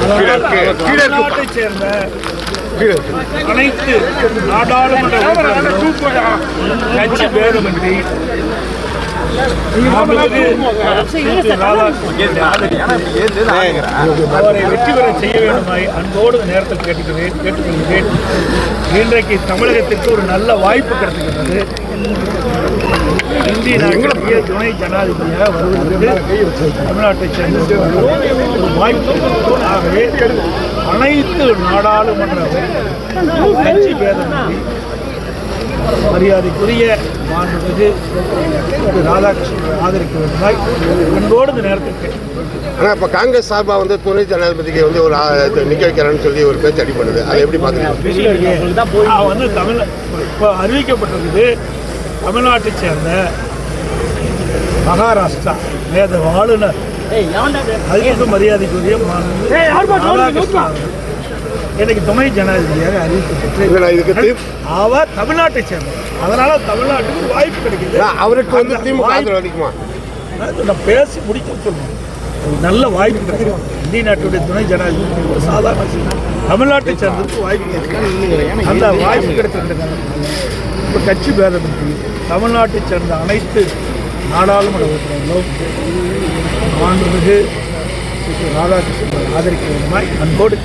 தமிழ்நாட்டைச் சேர்ந்த அனைத்து நாடாளுமன்ற கட்சி பேதமின்றி அவரை வெற்றி பெற செய்ய வேண்டுமாய் அன்போடு நேரத்தில் கேட்டுக்கிறேன் கேட்டுக்கொள்கிறேன். இன்றைக்கு தமிழகத்திற்கு ஒரு நல்ல வாய்ப்பு கிடைத்துக்கிறது நாட்டினுடைய துணை ஜனாதிபதியாக வருவதற்கு தமிழ்நாட்டைச் சேர்ந்த ஒரு வாய்ப்பு. ஆகவே அனைத்து நாடாளுமன்ற கட்சி பேதமின்றி மரியாதைக்குரிய மாண்புமிகு திரு ராதாகிருஷ்ணன் ஆதரிக்க வேண்டுமாய் அன்போடு இந்த கேட்டுக்கொள்கிறேன். ஆனால் இப்போ காங்கிரஸ் சார்பாக வந்து துணை ஜனாதிபதிக்கு வந்து ஒரு நிக்க வைக்கிறேன்னு சொல்லி ஒரு பேச்சு அடிப்படுது அதை எப்படி பார்க்குறீங்க வந்து தமிழ் இப்போ அறிவிக்கப்பட்டிருக்குது தமிழ்நாட்டைச் சேர்ந்த மகாராஷ்டிரா. வேத ஆளுநர் அதுக்கு மரியாதைக்குரிய எனக்கு துணை ஜனாதிபதியாக அறிவிக்கப்பட்டு அவர் தமிழ்நாட்டை சேர்ந்தவர். அதனால தமிழ்நாட்டுக்கு வாய்ப்பு கிடைக்குது. அவருக்கு வந்து திமுக நான் பேசி முடிக்க சொல்லுவேன் ஒரு நல்ல வாய்ப்பு கிடைக்கும். இந்திய நாட்டுடைய துணை ஜனாதிபதி ஒரு சாதாரண. தமிழ்நாட்டை சேர்ந்ததுக்கு வாய்ப்பு கிடைக்கும். அந்த வாய்ப்பு கிடைத்திருக்கிற இப்போ கட்சி பேதமின்றி தமிழ்நாட்டை சேர்ந்த அனைத்து நாடாளுமன்ற உறுப்பினர்களும் மாண்புமிகு ஸ்ரீ ராதாகிருஷ்ணன் ஆதரிக்க வேண்டுமாய் அன்போடு